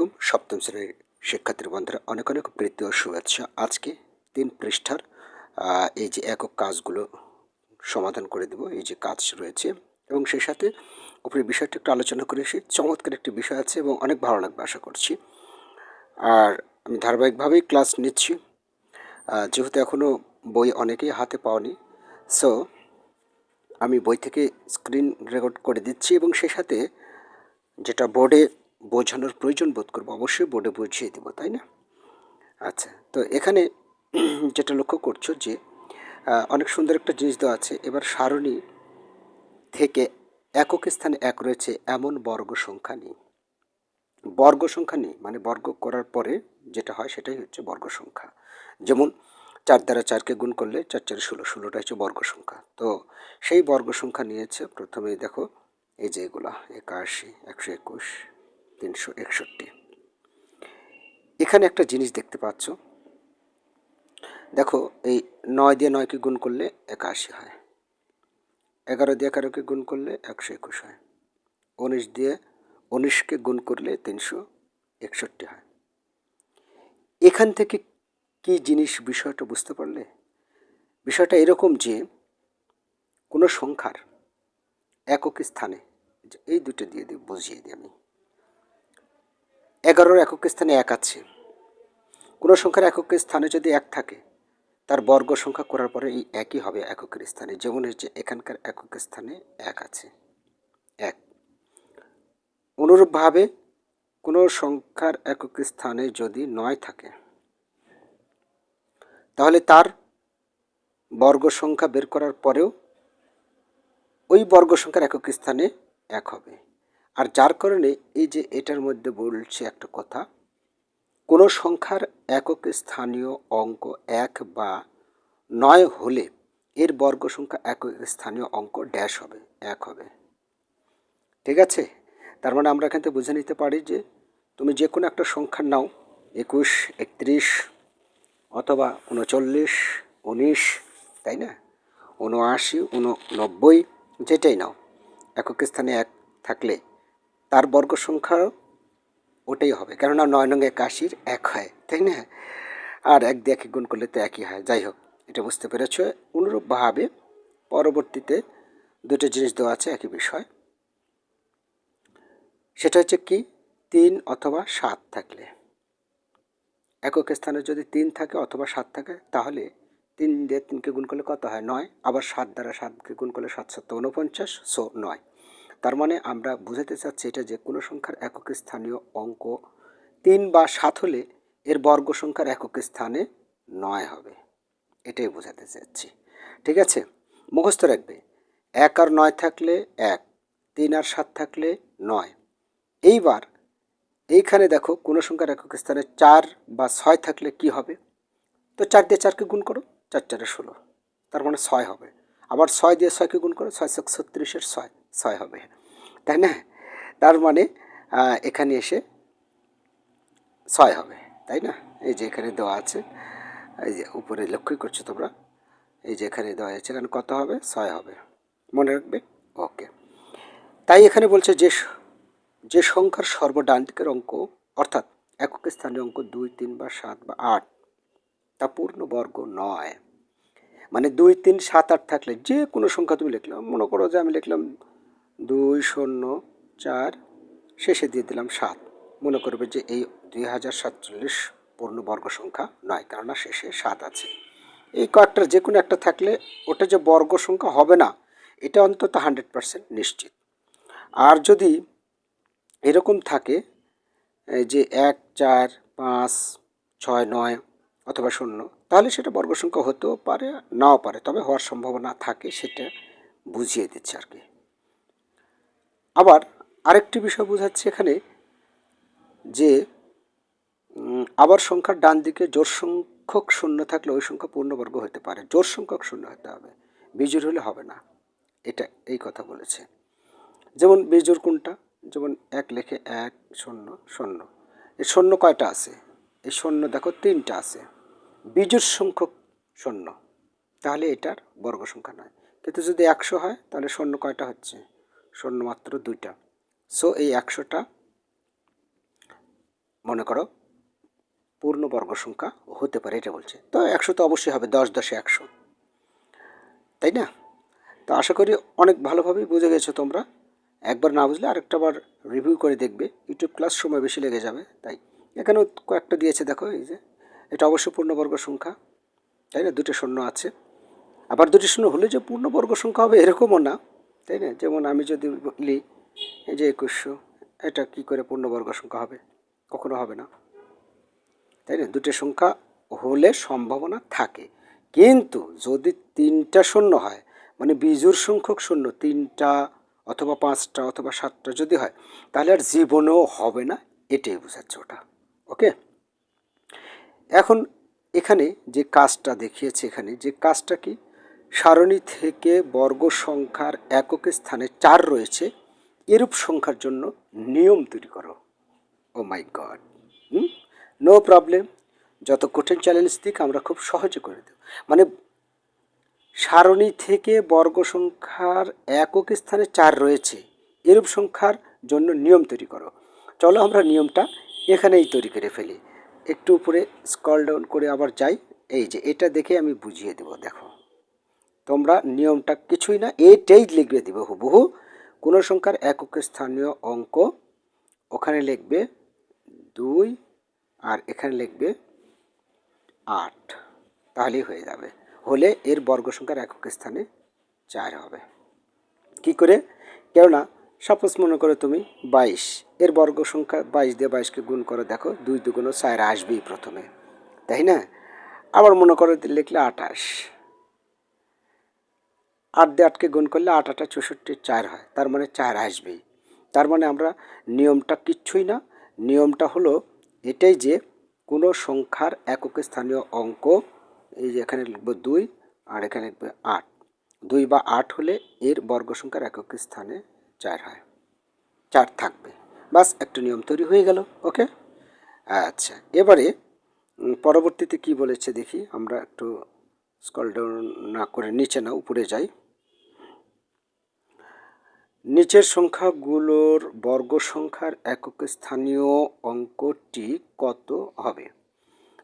আলাইকুম। সপ্তম শ্রেণির শিক্ষার্থী বন্ধুরা, অনেক অনেক প্রীতি ও শুভেচ্ছা। আজকে তিন পৃষ্ঠার এই যে একক কাজগুলো সমাধান করে দেব, এই যে কাজ রয়েছে। এবং সেই সাথে উপরে বিষয়টি একটু আলোচনা করে এসে চমৎকার একটি বিষয় আছে এবং অনেক ভালো লাগবে আশা করছি। আর আমি ধারাবাহিকভাবেই ক্লাস নিচ্ছি। যেহেতু এখনও বই অনেকেই হাতে পাওনি, সো আমি বই থেকে স্ক্রিন রেকর্ড করে দিচ্ছি এবং সেই সাথে যেটা বোর্ডে বোঝানোর প্রয়োজন বোধ করব। অবশ্যই বোর্ডে বুঝিয়ে দেবো, তাই না? আচ্ছা তো এখানে যেটা লক্ষ্য করছ যে অনেক সুন্দর একটা জিনিস দেওয়া আছে। এবার সারণী থেকে একক স্থানে এক রয়েছে এমন বর্গ সংখ্যা নেই। বর্গ সংখ্যা নেই মানে বর্গ করার পরে যেটা হয় সেটাই হচ্ছে বর্গ সংখ্যা। যেমন চার দ্বারা চারকে গুণ করলে চার চার ষোলো, ষোলোটা হচ্ছে বর্গ সংখ্যা। তো সেই বর্গ সংখ্যা নিয়েছে প্রথমেই দেখো, এই যে এগুলা, একাশি, একশো একুশ তিনশো একষট্টি। এখানে একটা জিনিস দেখতে পাচ্ছ। দেখো, এই নয় দিয়ে নয়কে গুণ করলে একাশি হয়। এগারো দিয়ে এগারোকে গুণ করলে একশো একুশ হয়। উনিশ দিয়ে উনিশকে গুণ করলে তিনশো একষট্টি হয়। এখান থেকে কি জিনিস বিষয়টা বুঝতে পারলে? বিষয়টা এরকম যে, কোনো সংখ্যার একক স্থানে, এই দুটো দিয়ে দিই বুঝিয়ে দিই আমি। এগারোর একক স্থানে এক আছে। কোনো সংখ্যার একক স্থানে যদি এক থাকে, তার বর্গ সংখ্যা করার পরে এই একই হবে এককের স্থানে। যেমন হচ্ছে এখানকার একক স্থানে এক আছে। এক। অনুরূপভাবে কোনো সংখ্যার একক স্থানে যদি নয় থাকে, তাহলে তার বর্গ সংখ্যা বের করার পরেও ওই বর্গ সংখ্যার একক স্থানে এক হবে। আর যার কারণে এই যে এটার মধ্যে বলছে একটা কথা, কোনো সংখ্যার একক স্থানীয় অঙ্ক এক বা নয় হলে এর বর্গ সংখ্যা একক স্থানীয় অঙ্ক ড্যাশ হবে, এক হবে। ঠিক আছে? তার মানে আমরা এখান থেকে বুঝে নিতে পারি যে তুমি যে কোনো একটা সংখ্যার নাও, একুশ, একত্রিশ অথবা উনচল্লিশ, উনিশ, তাই না? উনআশি, উননব্বই, যেটাই নাও, একক স্থানে এক থাকলে তার বর্গ সংখ্যাও ওটাই হবে। কেননা নয় নং একাশির এক হয়, তাই না? আর এক দিয়ে একে গুণ করলে তো একই হয়। যাই হোক, এটা বুঝতে পেরেছ। অনুরূপভাবে পরবর্তীতে দুটো জিনিস দেওয়া আছে, একই বিষয়। সেটা হচ্ছে কি? তিন অথবা সাত থাকলে। একক স্থানে যদি তিন থাকে অথবা সাত থাকে, তাহলে তিন দিয়ে তিনকে গুণ করলে কত হয়? নয়। আবার সাত দ্বারা সাতকে গুণ করলে সাত সাত উনপঞ্চাশ সো নয়। তার মানে আমরা বুঝাতে চাচ্ছি এটা যে কোনো সংখ্যার একক স্থানীয় অঙ্ক তিন বা সাত হলে এর বর্গ সংখ্যার একক স্থানে নয় হবে। এটাই বোঝাতে চাচ্ছি। ঠিক আছে? মুখস্থ রাখবে। এক আর নয় থাকলে এক, তিন আর সাত থাকলে নয়। এইবার এইখানে দেখো কোনো সংখ্যার একক স্থানে চার বা ছয় থাকলে কি হবে? তো চার দিয়ে চারকে গুণ করো, চার চারে ষোলো। তার মানে ছয় হবে। আবার ছয় দিয়ে ছয়কে গুণ করো, ছয় ছয় ছত্রিশের ছয়। ছয় হবে। তাই না? তার মানে এখানে এসে ছয় হবে। তাই না? এই যে এখানে দেওয়া আছে, এই যে উপরে লক্ষ্যই করছ তোমরা, এই যে এখানে দেওয়া আছে, এখানে কত হবে? ছয় হবে। মনে রাখবে? ওকে। তাই এখানে বলছে যে যে সংখ্যার সর্বডান দিকের অঙ্ক, অর্থাৎ একক স্থানীয় অঙ্ক দুই, তিন বা সাত বা আট, তা পূর্ণ বর্গ নয়। মানে দুই, তিন, সাত, আট থাকলে যে কোনো সংখ্যা তুমি লিখলাম, মনে করো যে আমি লিখলাম দুই শূন্য চার, শেষে দিয়ে দিলাম সাত। মনে করবে যে এই দুই হাজার সাতচল্লিশ পূর্ণ বর্গ সংখ্যা নয়, কেননা শেষে সাত আছে। এই কয়েকটার যে কোনো একটা থাকলে ওটা যে বর্গ সংখ্যা হবে না, এটা অন্তত হান্ড্রেড পার্সেন্ট নিশ্চিত। আর যদি এরকম থাকে যে এক, চার, পাঁচ, ছয়, নয় অথবা শূন্য, তাহলে সেটা বর্গ সংখ্যা হতেও পারে, নাও পারে, তবে হওয়ার সম্ভাবনা থাকে, সেটা বুঝিয়ে দিচ্ছে আর কি। আবার আরেকটি বিষয় বোঝাচ্ছে এখানে, যে আবার সংখ্যার ডান দিকে জোর সংখ্যক শূন্য থাকলে ওই সংখ্যা পূর্ণবর্গ হতে পারে। জোর সংখ্যক শূন্য হতে হবে। বিজোড় হলে হবে না। এটা এই কথা বলেছে। যেমন বিজোড় কোনটা? যেমন এক লেখে এক, শূন্য শূন্য। এই শূন্য কয়টা আছে? এই শূন্য দেখো তিনটা আছে। বিজোড় সংখ্যক শূন্য। তাহলে এটার বর্গ সংখ্যা নয়। কিন্তু যদি একশো হয়, তাহলে শূন্য কয়টা হচ্ছে? শূন্য মাত্র দুইটা। সো এই একশোটা মনে করো পূর্ণবর্গ সংখ্যা হতে পারে, এটা বলছে। তো একশো তো অবশ্যই হবে, দশ দশে একশো। তাই না? তো আশা করি অনেক ভালোভাবেই বুঝে গেছো তোমরা। একবার না বুঝলে আরেকটা বার রিভিউ করে দেখবে। ইউটিউব ক্লাস সময় বেশি লেগে যাবে, তাই। এখানেও কয়েকটা দিয়েছে, দেখো, এই যে। এটা অবশ্যই পূর্ণবর্গ সংখ্যা, তাই না? দুটো শূন্য আছে। আবার দুটি শূন্য হলে যে পূর্ণবর্গ সংখ্যা হবে এরকমও না। তাই না? যেমন আমি যদি বলি, এই যে একুশশো, এটা কি করে পূর্ণবর্গ সংখ্যা হবে? কখনো হবে না। তাই না? দুটো সংখ্যা হলে সম্ভাবনা থাকে। কিন্তু যদি তিনটা শূন্য হয় মানে বিজুর সংখ্যক শূন্য, তিনটা অথবা পাঁচটা অথবা সাতটা যদি হয়, তাহলে আর জীবনেও হবে না। এটাই বোঝাচ্ছে ওটা। ওকে? এখন এখানে যে কাজটা দেখিয়েছে এখানে, যে কাজটা কি? সারণী থেকে বর্গ সংখ্যার একক স্থানে চার রয়েছে। এরূপ সংখ্যার জন্য নিয়ম তৈরি করো। Oh my god no problem যত কঠিন চ্যালেঞ্জ দিক, আমরা খুব সহজে করে দেব। মানে সারণী থেকে বর্গ সংখ্যার একক স্থানে চার রয়েছে। এরূপ সংখ্যার জন্য নিয়ম তৈরি করো। চলো আমরা নিয়মটা এখানেই তৈরি করে ফেলি। একটু উপরে স্কল ডাউন করে আবার যাই। এই যে, এটা দেখে আমি বুঝিয়ে দেব, দেখো। তোমরা নিয়মটা কিছুই না এইটাই লিখবে দিবে হুবহু। কোনো সংখ্যার একক স্থানীয় অঙ্ক ওখানে লিখবে দুই আর এখানে লিখবে আট। তাহলেই হয়ে যাবে। হলে এর বর্গ সংখ্যার একক স্থানে চার হবে। কি করে? কেননা, সাপোজ মনে করো তুমি বাইশ, এর বর্গ সংখ্যা বাইশ দিয়ে বাইশকে গুণ করে, দেখো দুই দুগুণো চার আসবেই প্রথমে। তাই না? আবার মনে করো লিখলে আটাশ। আট দিয়ে আটকে গুণ করলে আট, আটা চৌষট্টি, চার হয়। তার মানে চার আসবেই। তার মানে আমরা নিয়মটা কিচ্ছুই না। নিয়মটা হলো এটাই যে কোনো সংখ্যার একক স্থানীয় অঙ্ক, এই যে এখানে লিখব দুই আর এখানে লিখবে আট। দুই বা আট হলে এর বর্গ সংখ্যার একক স্থানে চার হয়। চার থাকবে। বাস একটা নিয়ম তৈরি হয়ে গেল। ওকে? আচ্ছা। এবারে পরবর্তীতে কি বলেছে দেখি। আমরা একটু স্কল ডাউন না করে নিচে না, উপরে যাই। নিচের সংখ্যাগুলোর বর্গ সংখ্যার একক স্থানীয় অঙ্কটি কত হবে?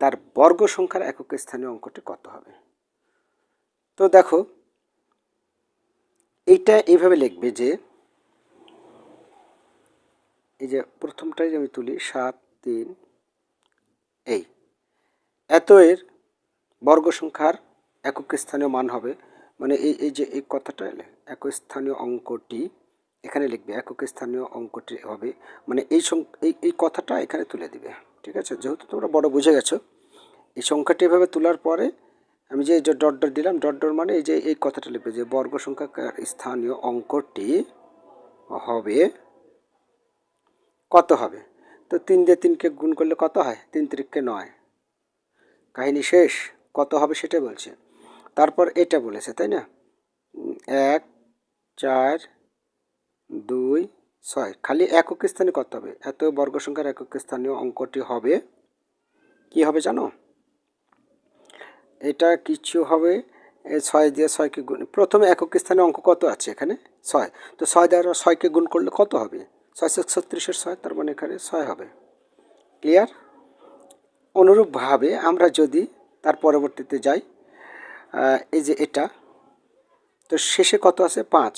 তার বর্গ সংখ্যার একক স্থানীয় অঙ্কটি কত হবে? তো দেখো, এইটা এইভাবে লিখবে যে, এই যে প্রথমটাই আমি তুলি, সাত, তিন, এই। এত এর বর্গ সংখ্যার একক স্থানীয় মান হবে। মানে এই এই যে, এই কথাটা একক স্থানীয় অঙ্কটি এখানে লিখবে, একক স্থানীয় অঙ্কটি হবে। মানে এই এই এই কথাটা এখানে তুলে দিবে, ঠিক আছে? যেহেতু তোমরা বড় বুঝে গেছো, এই সংখ্যাটি এভাবে তোলার পরে আমি যে ডট ডট দিলাম, ডট ডট মানে এই যে, এই কথাটা লিখবে যে বর্গ সংখ্যা স্থানীয় অঙ্কটি হবে কত হবে? তো তিন দিয়ে তিনকে গুণ করলে কত হয়? তিন তিরিককে নয়। কাহিনী শেষ। কত হবে সেটা বলছে। তারপর এটা বলেছে, তাই না? এক, চার, দুই, ছয়। খালি একক স্থানে কত হবে। এত বর্গ সংখ্যার একক স্থানীয় অঙ্কটি হবে। কি হবে জানো? এটা কিছু হবে ছয় দিয়ে ছয়কে গুণ। প্রথমে একক স্থানে অঙ্ক কত আছে এখানে? ছয়। তো ছয় দ্বারা ছয়কে গুণ করলে কত হবে? ছয় ছত্রিশের ছয়, তার মানে এখানে ছয় হবে। ক্লিয়ার অনুরূপভাবে আমরা যদি তার পরবর্তীতে যাই এই যে এটা, তো শেষে কত আছে? পাঁচ।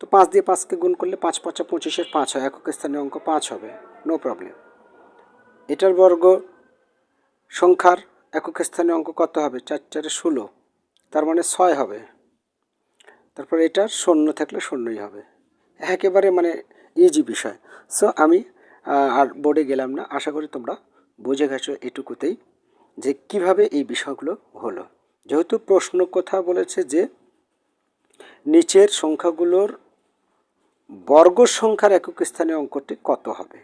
তো পাঁচ দিয়ে পাঁচকে গুণ করলে পাঁচ পাঁচা পঁচিশের পাঁচ হয়, একক স্থানীয় অঙ্ক পাঁচ হবে নো প্রবলেম এটার বর্গ সংখ্যার একক স্থানীয় অঙ্ক কত হবে? চার চারে ষোলো, তার মানে ছয় হবে। তারপর এটার শূন্য থাকলে শূন্যই হবে। একেবারে মানে ইজি বিষয়। সো আমি আর বোর্ডে গেলাম না। আশা করি তোমরা বুঝে গেছো এটুকুতেই যে কীভাবে এই বিষয়গুলো হলো। যেহেতু প্রশ্ন কথা বলেছে যে নিচের সংখ্যাগুলোর বর্গ সংখ্যার একক স্থানীয় অঙ্কটি কত হবে?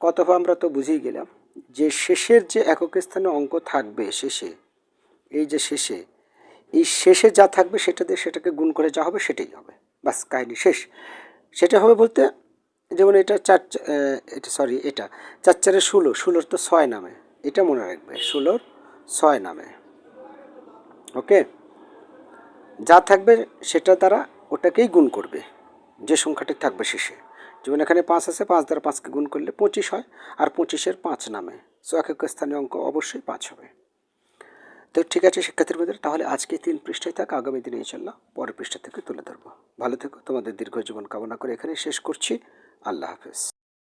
কত আমরা তো বুঝেই গেলাম যে শেষের যে একক স্থানীয় অঙ্ক থাকবে শেষে, এই যে শেষে, এই শেষে যা থাকবে সেটা দিয়ে সেটাকে গুণ করে যা হবে সেটাই হবে। বাস, কাহিনী শেষ। সেটা হবে বলতে যেমন এটা চার এটা সরি এটা চার চারে ষোলো, ষোলোর তো ছয় নামে। এটা মনে রাখবে, ষোলোর ছয় নামে। ওকে? যা থাকবে সেটা তারা ওটাকেই গুণ করবে। যে সংখ্যাটি থাকবে শেষে। যেমন এখানে পাঁচ আছে, পাঁচ দ্বারা পাঁচকে গুণ করলে পঁচিশ হয়, আর পঁচিশের পাঁচ নামে। সো এক এক স্থানীয় অঙ্ক অবশ্যই পাঁচ হবে। তো ঠিক আছে শিক্ষার্থীর মধ্যে তাহলে আজকে তিন পৃষ্ঠায় থাক, আগামী দিনে ইনশাল্লাহ পরের পৃষ্ঠা থেকে তুলে ধরবো। ভালো থেকো, তোমাদের দীর্ঘ জীবন কামনা করে এখানে শেষ করছি। আল্লাহ হাফেজ।